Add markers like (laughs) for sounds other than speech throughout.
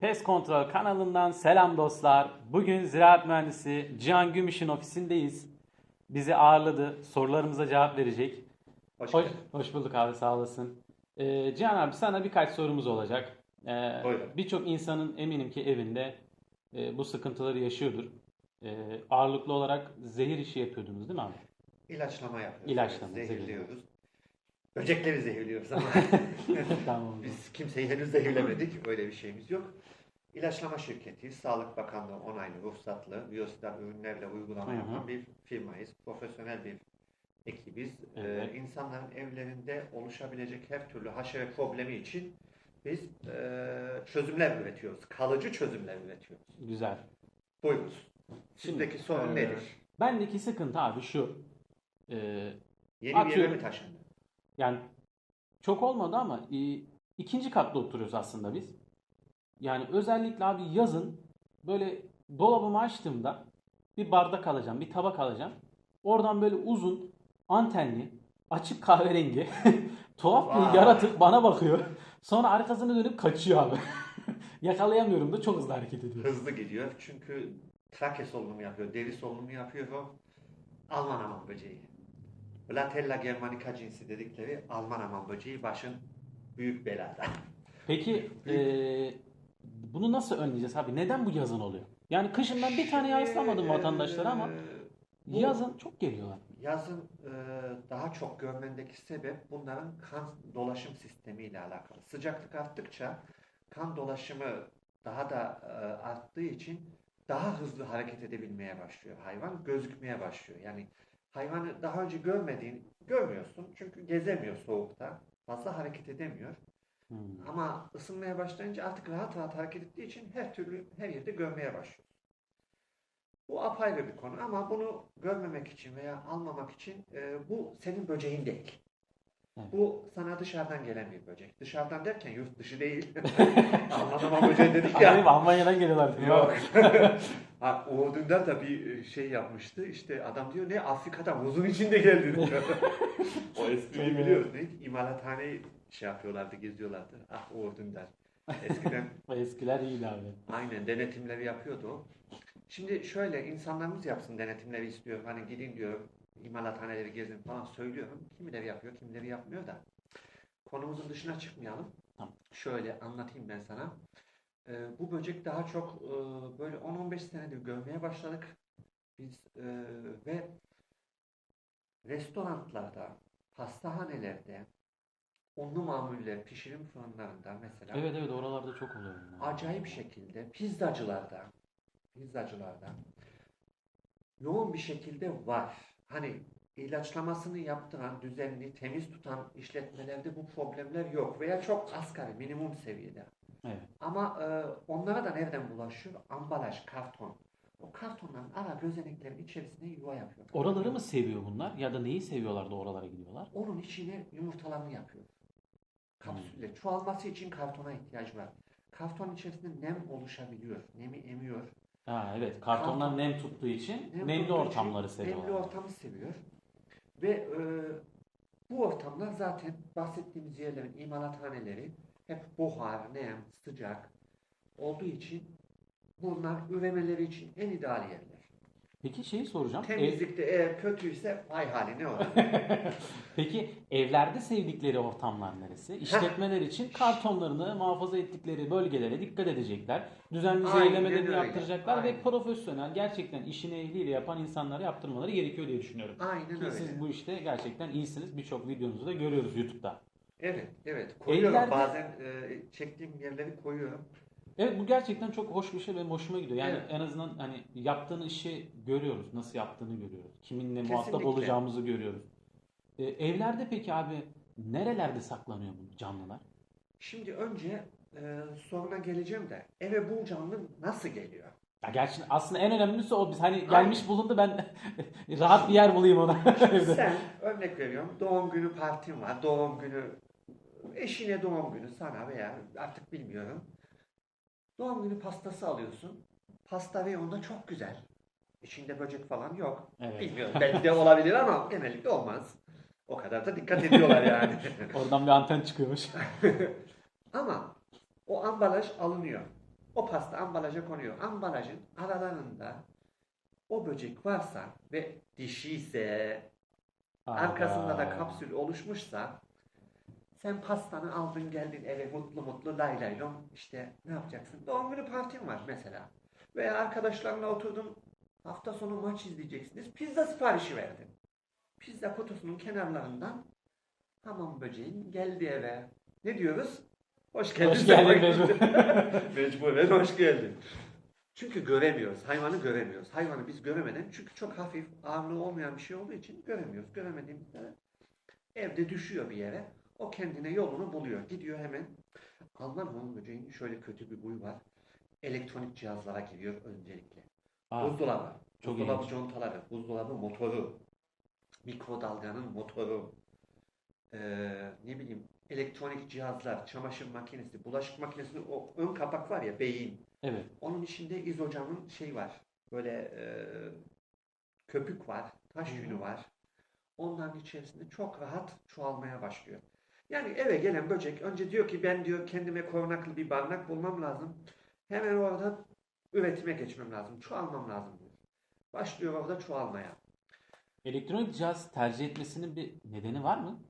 PES Kontrol kanalından selam dostlar. Bugün ziraat mühendisi Cihan Gümüş'ün ofisindeyiz. Bizi ağırladı. Sorularımıza cevap verecek. Hoş Hoş, hoş bulduk abi sağ olasın. Ee, Cihan abi sana birkaç sorumuz olacak. Ee. Birçok insanın eminim ki evinde e, bu sıkıntıları yaşıyordur. Ee, ağırlıklı olarak zehir işi yapıyordunuz değil mi abi? İlaçlama yapıyoruz. İlaçlama, evet, zehirliyoruz. Böcekleri zehirliyoruz ama (laughs) tamam. biz kimseyi henüz zehirlemedik. Öyle bir şeyimiz yok. İlaçlama şirketiyiz. Sağlık Bakanlığı onaylı, ruhsatlı, biyosidal ürünlerle uygulama yapan bir firmayız. Profesyonel bir ekibiz. Evet. Ee, insanların evlerinde oluşabilecek her türlü haşere problemi için biz e, çözümler üretiyoruz. Kalıcı çözümler üretiyoruz. Güzel. Buyurunuz. Sizdeki sorun e, nedir? Bendeki sıkıntı abi şu. Ee, Yeni bir yere atıyorum. mi taşındın? Yani çok olmadı ama e, ikinci katta oturuyoruz aslında biz. Yani özellikle abi yazın böyle dolabımı açtığımda bir bardak alacağım, bir tabak alacağım. Oradan böyle uzun, antenli, açık kahverengi, (laughs) tuhaf bir yaratık bana bakıyor. Sonra arkasını dönüp kaçıyor abi. (laughs) Yakalayamıyorum da çok hızlı hareket ediyor. Hızlı gidiyor çünkü trake solunumu yapıyor, deri solunumu yapıyor o Alman aman böceği. Blatella germanica cinsi dedikleri Alman aman böceği başın büyük belada. Peki e, bunu nasıl önleyeceğiz abi? Neden bu yazın oluyor? Yani kışın ben bir tane yaslamadım Şimdi, vatandaşlara ama bu yazın çok geliyorlar. yazın eee, daha çok görmendeki sebep bunların kan dolaşım sistemiyle alakalı. Sıcaklık arttıkça kan dolaşımı daha da eee, arttığı için daha hızlı hareket edebilmeye başlıyor hayvan, gözükmeye başlıyor. Yani hayvanı daha önce görmediğin, görmüyorsun çünkü gezemiyor soğukta, fazla hareket edemiyor. Hmm. Ama ısınmaya başlayınca artık rahat rahat hareket ettiği için her türlü her yerde görmeye başlıyor. Bu apayrı bir konu ama bunu görmemek için veya almamak için e, bu senin böceğin değil. Evet. Bu sana dışarıdan gelen bir böcek. Dışarıdan derken yurt dışı değil. (laughs) Anlamama böceği dedik ya. Abi Almanya'dan geliyorlar. Yok. ha, Uğur Dündar da bir şey yapmıştı. İşte adam diyor ne Afrika'dan muzun içinde geldi diyor. (laughs) o espriyi biliyoruz. Ne? İmalathaneyi şey yapıyorlardı, geziyorlardı. Ah Uğur Dündar. Eskiden (laughs) eskiler iyiydi abi. aynen denetimleri yapıyordu o. Şimdi şöyle insanlarımız yapsın denetimleri istiyor. Hani gidin diyor imalathaneleri gezin falan söylüyorum. Kimileri yapıyor, kimileri yapmıyor da. Konumuzun dışına çıkmayalım. Tamam. Şöyle anlatayım ben sana. Ee, bu böcek daha çok e, böyle 10-15 senedir görmeye başladık. Biz e, ve restoranlarda, pastahanelerde, unlu mamuller, pişirim fırınlarında mesela Evet evet oralarda çok oluyor. acayip şekilde pizzacılarda pizzacılarda yoğun bir şekilde var. Hani ilaçlamasını yaptıran, düzenli, temiz tutan işletmelerde bu problemler yok veya çok asgari, minimum seviyede. Evet. Ama e, onlara da nereden bulaşıyor? Ambalaj, karton. O kartonların ara gözeneklerin içerisine yuva yapıyor. Oraları mı seviyor bunlar ya da neyi seviyorlar da oralara gidiyorlar? Onun içine yumurtalarını yapıyor. Kapsülle. Çoğalması için kartona ihtiyaç var. Karton içerisinde nem oluşabiliyor. Nemi emiyor. Ha evet kartonlar Karton- nem tuttuğu için Nem nemli tuttuğu için ortamları seviyorlar. Nemli ortamı seviyor. Ve e, bu ortamlar zaten bahsettiğimiz yerlerin imalathaneleri hep buhar, nem, sıcak olduğu için bunlar üremeleri için en ideal yerler. Peki şeyi soracağım. Ev- Temizlikte eğer kötüyse vay haline o. (laughs) peki evlerde sevdikleri ortamlar neresi? İşletmeler için kartonlarını muhafaza ettikleri bölgelere dikkat edecekler. Düzenli Aynen zehirlemelerini öyle. yaptıracaklar ve Aynen. profesyonel gerçekten işini ehliyle yapan insanlara yaptırmaları gerekiyor diye düşünüyorum. Aynen Ki öyle. siz bu işte gerçekten iyisiniz. Birçok videonuzu da görüyoruz YouTube'da. Evet, evet. Koyuyorum Evlerde- bazen e, çektiğim yerleri koyuyorum. Evet bu gerçekten çok hoş bir şey ve hoşuma gidiyor. Yani Evet. en azından hani yaptığın işi görüyoruz. Nasıl yaptığını görüyoruz. Kiminle muhatap Kesinlikle. olacağımızı görüyoruz. Ee, evlerde peki abi nerelerde saklanıyor bu canlılar? Şimdi önce e, soruna geleceğim de eve bu canlı nasıl geliyor? Ya gerçi aslında en önemlisi o. Biz hani gelmiş bulundu ben (laughs) rahat bir yer bulayım ona. (laughs) Sen örnek veriyorum doğum günü partin var. Doğum günü eşine doğum günü sana veya artık bilmiyorum. Doğum günü pastası alıyorsun. Pasta reyonda çok güzel. İçinde böcek falan yok. Evet. Bilmiyorum belki de olabilir ama genellikle olmaz. O kadar da dikkat ediyorlar yani. (laughs) Oradan bir anten çıkıyormuş. (laughs) ama o ambalaj alınıyor. O pasta ambalaja konuyor. Ambalajın aralarında o böcek varsa ve dişi ise arkasında da kapsül oluşmuşsa sen pastanı aldın geldin eve mutlu mutlu lay lay lom işte ne yapacaksın? Doğum günü partin var mesela. Veya arkadaşlarla oturdun hafta sonu maç izleyeceksiniz. Pizza siparişi verdin. Pizza kutusunun kenarlarından hamam böceğin geldi eve. Ne diyoruz? Hoş geldin. Hoş geldin mecbur. (laughs) Mecburen hoş geldin. Çünkü göremiyoruz. Hayvanı göremiyoruz. Hayvanı biz göremeden çünkü çok hafif ağırlığı olmayan bir şey olduğu için göremiyoruz. Göremediğimizde evde düşüyor bir yere. O kendine yolunu buluyor. Gidiyor hemen. Alman hamam böceğinin şöyle kötü bir huyu var. Elektronik cihazlara giriyor öncelikle. Aa, Buzdolabı. çok buzdolabı ilginç. contaları. Buzdolabı motoru. Mikrodalganın motoru. Ee, ne bileyim elektronik cihazlar, çamaşır makinesi, bulaşık makinesinin o ön kapak var ya beyin. evet. Onun içinde izocamın şey var. Böyle e, köpük var, taş yünü var. Onların içerisinde çok rahat çoğalmaya başlıyor. Yani eve gelen böcek önce diyor ki ben diyor kendime korunaklı bir barınak bulmam lazım. Hemen orada üretime geçmem lazım. Çoğalmam lazım diyor. Başlıyor orada çoğalmaya. Elektronik cihaz tercih etmesinin bir nedeni var mı?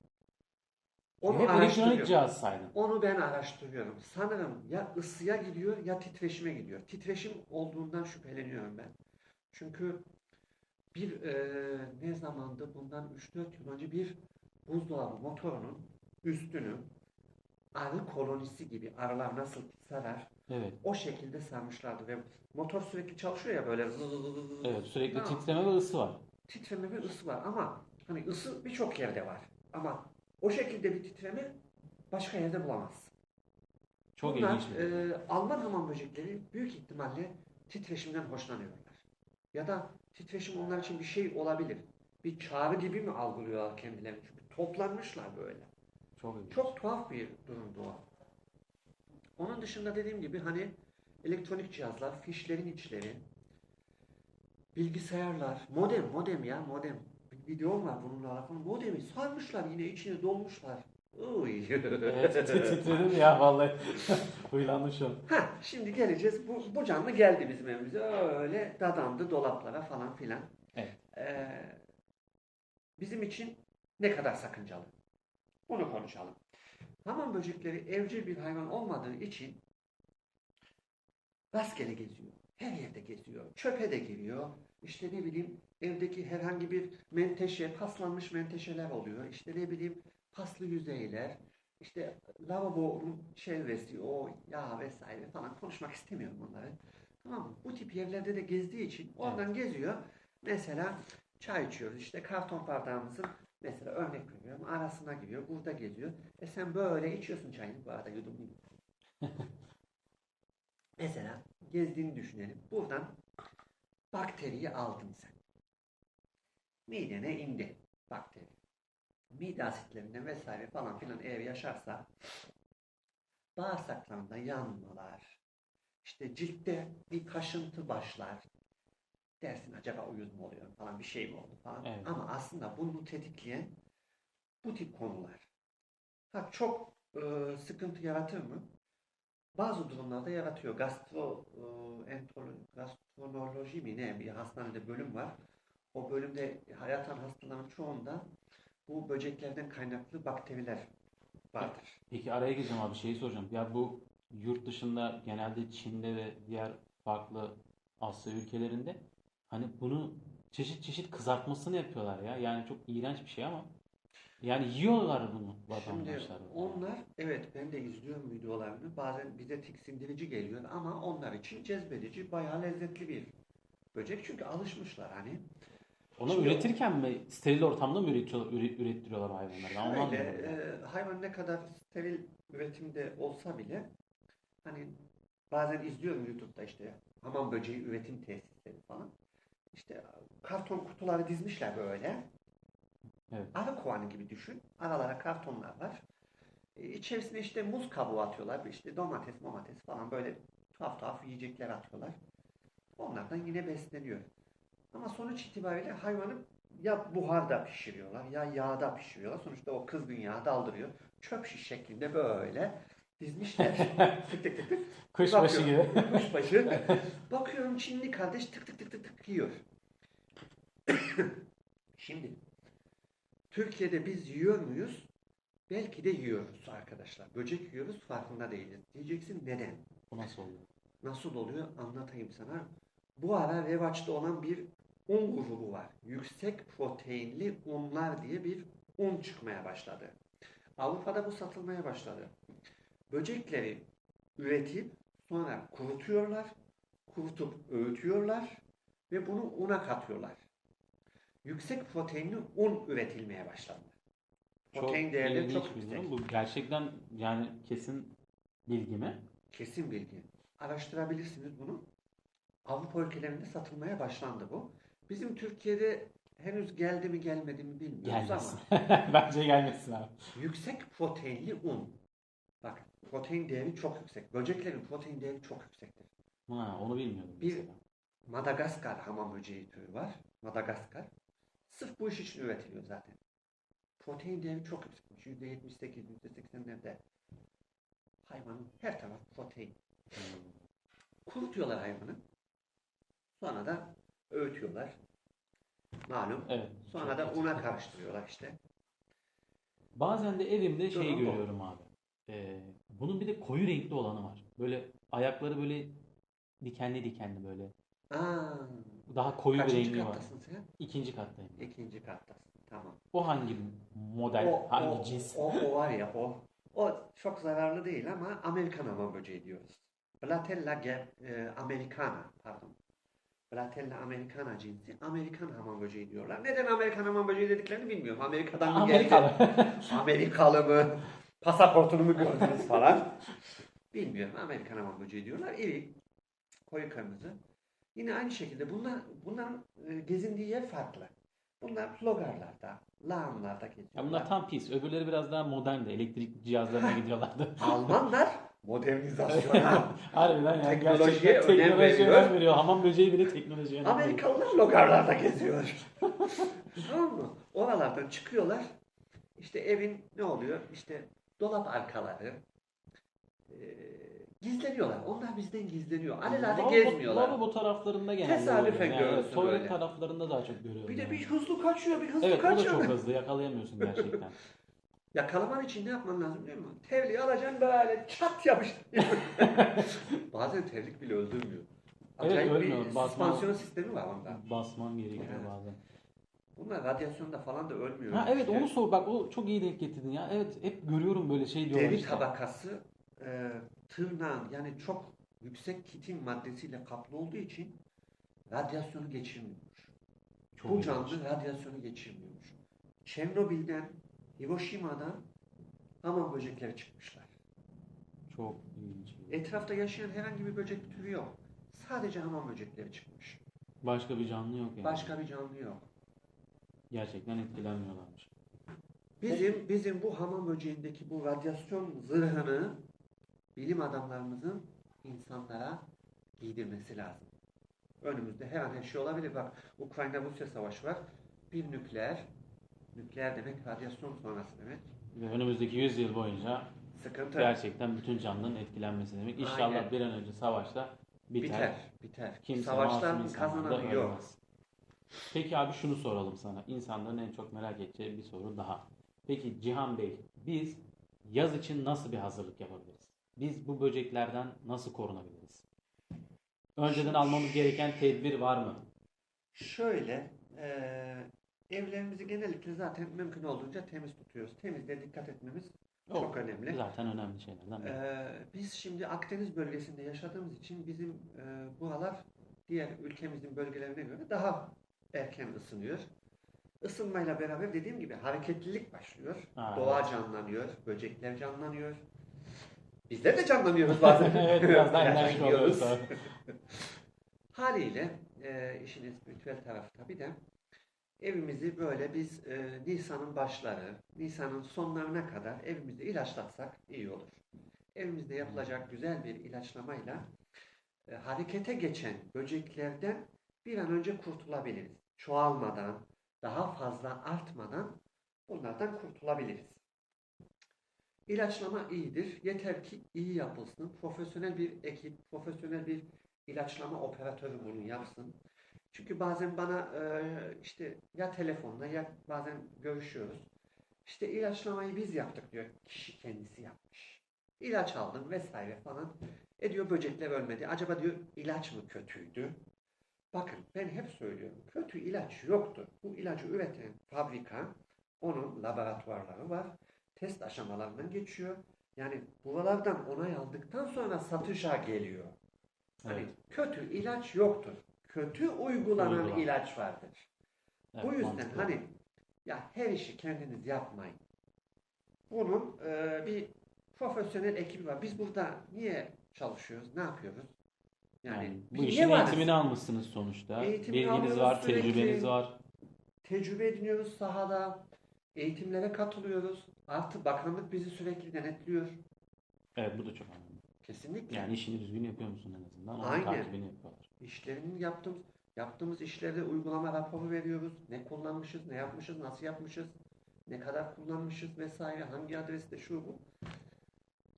Onu Hep elektronik cihaz saydın. Onu ben araştırıyorum. Sanırım ya ısıya gidiyor ya titreşime gidiyor. Titreşim olduğundan şüpheleniyorum ben. Çünkü bir e, ne zamandı bundan 3-4 yıl önce bir buzdolabı motorunun üstünü arı kolonisi gibi arılar nasıl sarar Evet. o şekilde sarmışlardı ve motor sürekli çalışıyor ya böyle zzzz. Evet. Sürekli Tamam. titreme ve ısı var. titreme ve ısı var ama hani ısı birçok yerde var ama o şekilde bir titreme başka yerde bulamazsın. Çok Bunlar, ilginç bir e, Alman hamam böcekleri büyük ihtimalle titreşimden hoşlanıyorlar. Ya da titreşim onlar için bir şey olabilir. Bir çağrı gibi mi algılıyorlar kendilerini? Çünkü toplanmışlar böyle. Çok ilginç. Çok tuhaf bir durumdu o. Onun dışında dediğim gibi hani elektronik cihazlar, fişlerin içleri, bilgisayarlar, modem, modem ya modem. Bir videom var bununla alakalı. Modemi sarmışlar yine içine dolmuşlar. Uy. Evet, (laughs) titredim ya vallahi. (laughs) Huylandım şu an. Ha, şimdi geleceğiz. Bu, bu canlı geldi bizim evimize. Öyle dadandı dolaplara falan filan. Evet. Ee, bizim için ne kadar sakıncalı? Bunu konuşalım. Hamam böcekleri evcil bir hayvan olmadığı için rastgele geziyor. Her yerde geziyor. Çöpe de giriyor. İşte ne bileyim evdeki herhangi bir menteşe, paslanmış menteşeler oluyor. İşte ne bileyim paslı yüzeyler. İşte lavabonun çevresi, o yağ vesaire falan konuşmak istemiyorum bunları. Tamam mı? Bu tip yerlerde de gezdiği için oradan geziyor. Mesela çay içiyoruz. İşte karton bardağımızın mesela örnek veriyorum arasına giriyor. Burada geziyor. E sen böyle içiyorsun çayını. Bu arada yudum yudum. (laughs) Mesela gezdiğini düşünelim. Buradan bakteriyi aldın sen. Midene indi bakteri. Mide asitlerinden vesaire falan filan eğer yaşarsa bağırsaklarında yanmalar, işte ciltte bir kaşıntı başlar. Dersin acaba uyuz mu oluyor falan bir şey mi oldu falan. Evet. Ama aslında bunu tetikleyen bu tip konular. Ha çok e, sıkıntı yaratır mı? Bazı durumlarda yaratıyor. Gastro, e, gastroenteroloji mi ne bir hastanede bölüm var. O bölümde hayatan hastaların çoğunda bu böceklerden kaynaklı bakteriler vardır. Peki araya gireceğim abi şeyi soracağım. Ya bu yurt dışında genelde Çin'de ve diğer farklı Asya ülkelerinde hani bunu çeşit çeşit kızartmasını yapıyorlar ya. Yani çok iğrenç bir şey ama yani yiyorlar bunu Şimdi vatandaşlar. onlar evet ben de izliyorum videolarını. Bazen bize tiksindirici geliyor ama onlar için cezbedici, bayağı lezzetli bir böcek. Çünkü alışmışlar hani. Onu Şimdi- üretirken mi steril ortamda mı üretiyorlar, üre- ürettiriyorlar hayvanları? Ben Şöyle, e, hayvan ne kadar steril üretimde olsa bile hani bazen izliyorum YouTube'da işte hamam böceği üretim tesisleri falan. İşte karton kutuları dizmişler böyle. Evet. Arı kovanı gibi düşün. Aralara kartonlar var. E, içerisine işte muz kabuğu atıyorlar. İşte domates, domates falan böyle tuhaf tuhaf yiyecekler atıyorlar. Onlardan yine besleniyor. Ama sonuç itibariyle hayvanı ya buharda pişiriyorlar ya yağda pişiriyorlar. Sonuçta o kızgın yağı daldırıyor. Çöp şiş şeklinde böyle dizmişler. (laughs) tık tık tık tık. Kuşbaşı gibi. Kuşbaşı. (laughs) Bakıyorum Çinli kardeş tık tık tık tık tık yiyor. (coughs) Şimdi Türkiye'de biz yiyor muyuz? Belki de yiyoruz arkadaşlar. Böcek yiyoruz farkında değiliz. Diyeceksin neden? Bu nasıl oluyor? Nasıl oluyor anlatayım sana. Bu ara revaçta olan bir un grubu var. Yüksek proteinli unlar diye bir un çıkmaya başladı. Avrupa'da bu satılmaya başladı. Böcekleri üretip sonra kurutuyorlar. Kurutup öğütüyorlar ve bunu una katıyorlar. Yüksek proteinli un üretilmeye başlandı. Protein değerleri ilginç çok yüksek. durum. Bu gerçekten yani kesin bilgi mi? Kesin bilgi. Araştırabilirsiniz bunu. Avrupa ülkelerinde satılmaya başlandı bu. Bizim Türkiye'de henüz geldi mi gelmedi mi bilmiyoruz Gelmesin. ama (laughs) Bence gelmesin abi. yüksek proteinli un. Bak protein değeri çok yüksek. Böceklerin protein değeri çok yüksektir. Ha, onu bilmiyordum Bir- mesela. Madagaskar hamam böceği türü var. Madagaskar. Sırf bu iş için üretiliyor zaten. Protein değeri çok yüksekmiş. %78, %80'lerde. Hayvanın her tarafı protein. Kurutuyorlar hayvanı. Sonra da öğütüyorlar. Malum. Evet. Sonra da una karıştırıyorlar işte. Bazen de evimde şey Durum bu. görüyorum abi. Ee, bunun bir de koyu renkli olanı var. Böyle ayakları böyle dikenli dikenli böyle. Aa, Daha koyu bir kaçıncı rengi var. kattasın sen? İkinci kattayım. İkinci kattasın. Tamam. O hangi model, hangi o, cins? o, o var ya o. O çok zararlı değil ama Amerikan hamam böceği diyoruz. Blatella ge- e, americana pardon. Blatella americana cinsi Amerikan hamam böceği diyorlar. Neden Amerikan hamam böceği dediklerini bilmiyorum. Amerika'dan mı geldi? Amerikalı. (laughs) Amerikalı mı? Pasaportunu mu gördünüz falan? Bilmiyorum. Amerikan böceği diyorlar. İri, koyu kırmızı. Yine aynı şekilde bunlar bunların e, gezindiği yer farklı. Bunlar logarlarda, lağımlarda Ya geziyorlar. bunlar tam pis. Öbürleri biraz daha moderndi. Elektrik cihazlarına gidiyorlardı. (laughs) Almanlar modernizasyona, (laughs) Harbiden yani Teknolojiye gerçekten önem teknolojiye veriyor. önem veriyor. Hamam böceği bile teknolojiye önem veriyor. Amerikalılar logarlarda geziyor. (laughs) tamam mı? Oralardan çıkıyorlar. İşte evin ne oluyor? İşte dolap arkaları. e, gizleniyorlar. Onlar bizden gizleniyor. Alelade Lavabo- gezmiyorlar. Lavabo taraflarında genelde Tesadüfen. Yani görürsün tuvalet böyle. taraflarında daha çok görüyorum. Bir de yani. bir hızlı kaçıyor, bir hızlı Evet o da kaçıyor. çok hızlı. Yakalayamıyorsun gerçekten. (laughs) Yakalaman için ne yapman lazım biliyor musun? Tevliği alacaksın böyle çat yapıştır. (laughs) Bazen tevlik bile öldürmüyor. Acayip ölmüyor. bir Basma- süspansiyon sistemi var onda. Basman gerekiyor Evet. bazen. Bunlar radyasyonda falan da ölmüyor. Ha evet işte. onu sor bak o çok iyi denk getirdin ya. Evet hep görüyorum böyle şey diyorlar Deri işte. tabakası e, tırnağın yani çok yüksek kitin maddesiyle kaplı olduğu için radyasyonu geçirmiyormuş. Çok Bu ilginç. canlı radyasyonu geçirmiyormuş. Çernobil'den, Hiroşima'dan hamam böcekleri çıkmışlar. Çok ilginç. Etrafta yaşayan herhangi bir böcek türü yok. Sadece hamam böcekleri çıkmış. Başka bir canlı yok yani. Başka bir canlı yok. Gerçekten etkilenmiyorlarmış. Bizim bizim bu hamam böceğindeki bu radyasyon zırhını bilim adamlarımızın insanlara giydirmesi lazım. Önümüzde her an her şey olabilir. Bak Ukrayna-Rusya savaşı var. Bir nükleer, nükleer demek radyasyon sonrası demek. Ve önümüzdeki 100 yıl boyunca Sıkıntı. gerçekten bütün canlının etkilenmesi demek. İnşallah Aynen. bir an önce savaşta biter. Biter, biter. Kimse Savaştan kazananı yok. ölmez. Peki abi şunu soralım sana. İnsanların en çok merak edeceği bir soru daha. Peki Cihan Bey, biz yaz için nasıl bir hazırlık yapabiliriz? Biz bu böceklerden nasıl korunabiliriz? Önceden almamız gereken tedbir var mı? Şöyle, eee, evlerimizi genellikle zaten mümkün olduğunca temiz tutuyoruz. Temizliğe dikkat etmemiz Yok. çok önemli. Zaten önemli şeylerden biri. Ee, biz şimdi Akdeniz bölgesinde yaşadığımız için bizim e, buralar diğer ülkemizin bölgelerine göre daha erken ısınıyor. Isınmayla beraber dediğim gibi hareketlilik başlıyor. Ha, Doğa canlanıyor, böcekler canlanıyor. Bizler de canlanıyoruz (laughs) bazen. evet biraz daha Biraz enerjik oluyoruz. (laughs) Haliyle e, işin espritüel tarafı tabii de evimizi böyle biz e, Nisan'ın başları, Nisan'ın sonlarına kadar evimizi ilaçlatsak iyi olur. Evimizde yapılacak güzel bir ilaçlamayla e, harekete geçen böceklerden bir an önce kurtulabiliriz. Çoğalmadan, daha fazla artmadan bunlardan kurtulabiliriz. ilaçlama iyidir. Yeter ki iyi yapılsın. Profesyonel bir ekip, profesyonel bir ilaçlama operatörü bunu yapsın. Çünkü bazen bana e, işte ya telefonla ya bazen görüşüyoruz. İşte ilaçlamayı biz yaptık diyor. Kişi kendisi yapmış. İlaç aldım vesaire falan. E diyor böcekler ölmedi. Acaba diyor ilaç mı kötüydü? Bakın ben hep söylüyorum. Kötü ilaç yoktur. Bu ilacı üreten fabrika, onun laboratuvarları var. Test aşamalarından geçiyor. Yani buralardan onay aldıktan sonra satışa geliyor. Hani Evet. kötü ilaç yoktur. Kötü uygulanan Uygulanan. ilaç vardır. Evet, Bu yüzden mantıklı. hani ya her işi kendiniz yapmayın. Bunun e, bir profesyonel ekibi var. Biz burada niye çalışıyoruz? Ne yapıyoruz? Yani, Yani bu işin varız? eğitimini almışsınız sonuçta. Eğitimini Bilginiz var, sürekli. tecrübeniz var. Tecrübe ediniyoruz sahada. Eğitimlere katılıyoruz. Artı bakanlık bizi sürekli denetliyor. Evet bu da çok önemli. Kesinlikle. Yani işini düzgün yapıyor musun en azından? Onun Aynen. takibini yapıyorlar. İşlerini yaptığımız, yaptığımız işlerde uygulama raporu veriyoruz. Ne kullanmışız, ne yapmışız, nasıl yapmışız, ne kadar kullanmışız vesaire, hangi adreste şu bu.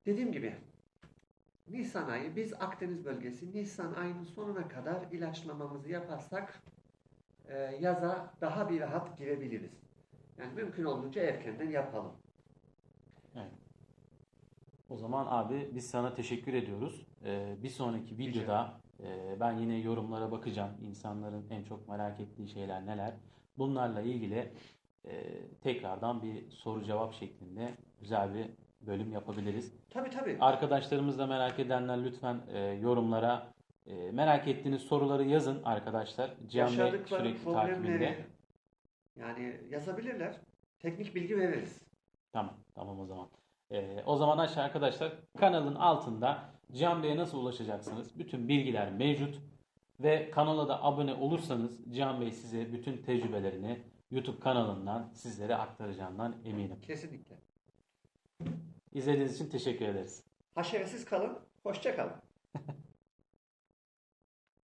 Dediğim gibi Nisan ayı biz Akdeniz bölgesi Nisan ayının sonuna kadar ilaçlamamızı yaparsak e, yaza daha bir rahat girebiliriz. Yani mümkün olduğunca erkenden yapalım. O zaman abi biz sana teşekkür ediyoruz. Ee, bir sonraki videoda e, ben yine yorumlara bakacağım. İnsanların en çok merak ettiği şeyler neler. Bunlarla ilgili e, tekrardan bir soru cevap şeklinde güzel bir bölüm yapabiliriz. Tabii tabii. Arkadaşlarımız da merak edenler lütfen e, yorumlara e, merak ettiğiniz soruları yazın arkadaşlar. Cihan Bey sürekli takibinde. yani yazabilirler. Teknik bilgi veririz. Tamam, tamam o zaman. Ee, o zaman aşağı arkadaşlar kanalın altında Cihan Bey'e nasıl ulaşacaksınız? Bütün bilgiler mevcut. Ve kanala da abone olursanız Cihan Bey size bütün tecrübelerini YouTube kanalından sizlere aktaracağından eminim. Kesinlikle. İzlediğiniz için teşekkür ederiz. Haşeresiz kalın, hoşça kalın. (laughs)